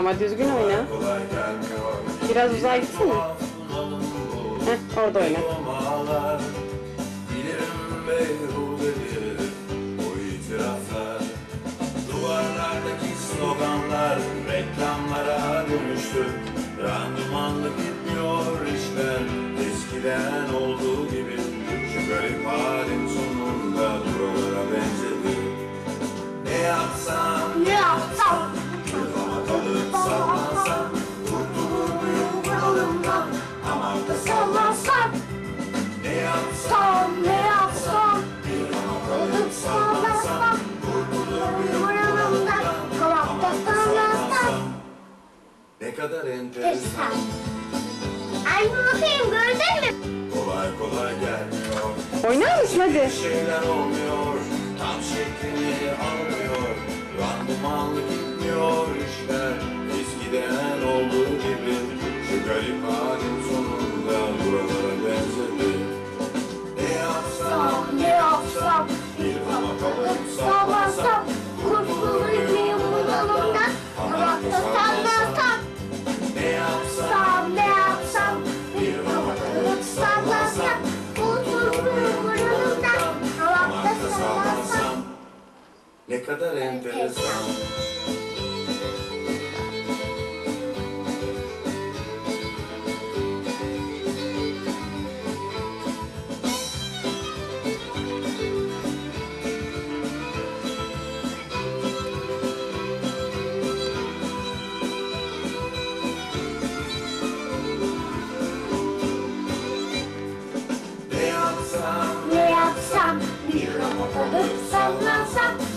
Ama düzgün oyna. Biraz uzağa gitsene. Heh, orada oyna. Reklamlara dönüştü. Randımanlı gitmiyor işler eskiden kadar enteresan, Ay bakayım gördün mü? kolay kolay gelmiyor. Oynar mısın hadi? Bir şeyler olmuyor, tam şeklini almıyor. Randımanlı gitmiyor işler, eskiden olduğu gibi. Şu garip halin ne kadar enteresan. Ne yapsam, bir kalıp sallansam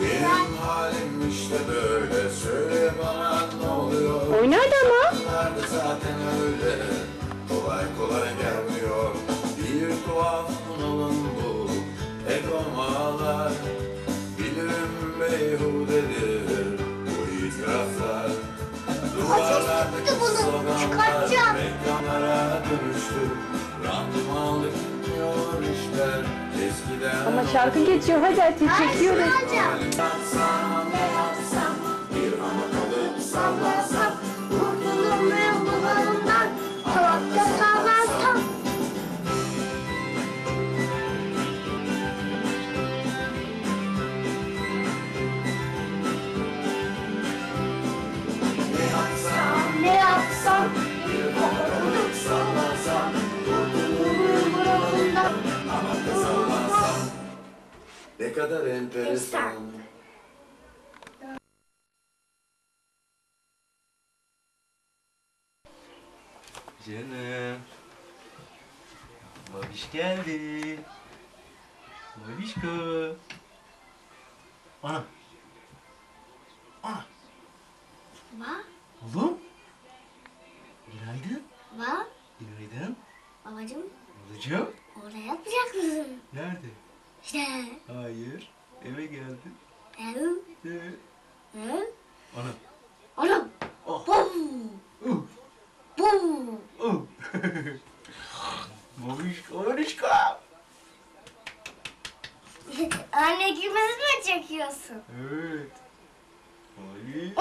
Benim halim işte böyle. Söyle şarkı geçiyor hadi Ay çekiyoruz. Yapsam, Ne yapsam bir ama kalıp sallansam kadar enteresan. Canım. Babiş geldi. Babişko. Ana. Ana. Va Oğlum. Günaydın. va Günaydın. Babacım Babacığım. orada yapacak mısın? Nerede? Hayır. Eve geldim. Hı? Evet. Hı? Ana. Anam Oh. Bum Uh. Bum Uh. Babişko. Babişko. Anne gülmesini mi çekiyorsun? Evet. Babiş.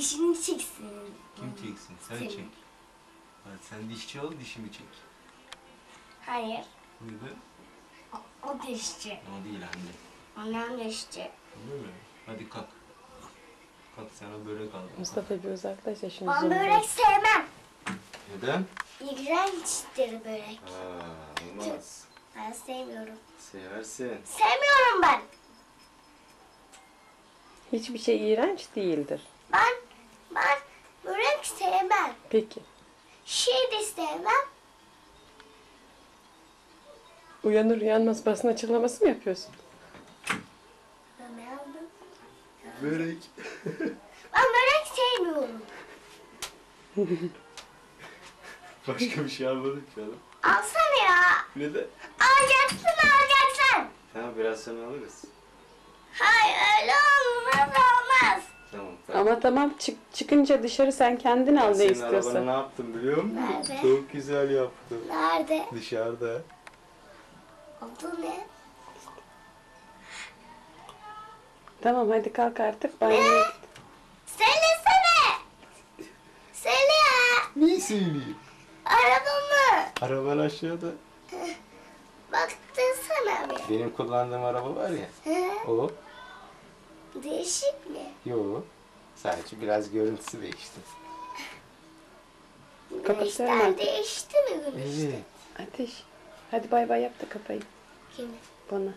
Dişini çeksin. Kim çeksin? Sen Senin. çek. Hadi sen dişçi ol, dişimi çek. Hayır Neden? o, o dişçi. O değil anne. Annem dişçi. Öyle mi? Hadi kalk. Kalk sana börek aldım. Mustafa bir uzaklaş ya şimdi. Ben börek sevmem. Neden? İğrençtir börek. Aa, olmaz. Ben sevmiyorum. Seversin. Sevmiyorum ben. Hiçbir şey iğrenç değildir. Ben börek sevmem. Peki. Şey de sevmem. Uyanır uyanmaz basın açıklaması mı yapıyorsun? Ben aldım. Börek. Ben börek sevmiyorum. Başka bir şey almadık canım. Alsana ya. Ne de? Alacaksın alacaksın. Tamam biraz sonra alırız. Hayır öyle olmaz. Ama tamam çık, çıkınca dışarı sen kendin al ne Senin istiyorsan. arabana ne yaptım biliyor musun? Nerede? Çok güzel yaptım. Nerede? Dışarıda. Adı ne? Tamam hadi kalk artık banyoya git. Söylesene. Söyle ya. Ne söyleyeyim? Arabamı. Araban aşağıda. Baktırsana bir. Benim kullandığım araba var ya. O. Değişik mi? Yo. Sadece biraz görüntüsü değişti. Kapatsana Güneşten artık. değişti mi güneşten? Evet. Ateş. Hadi bay bay yap da kapayın Kim? bana.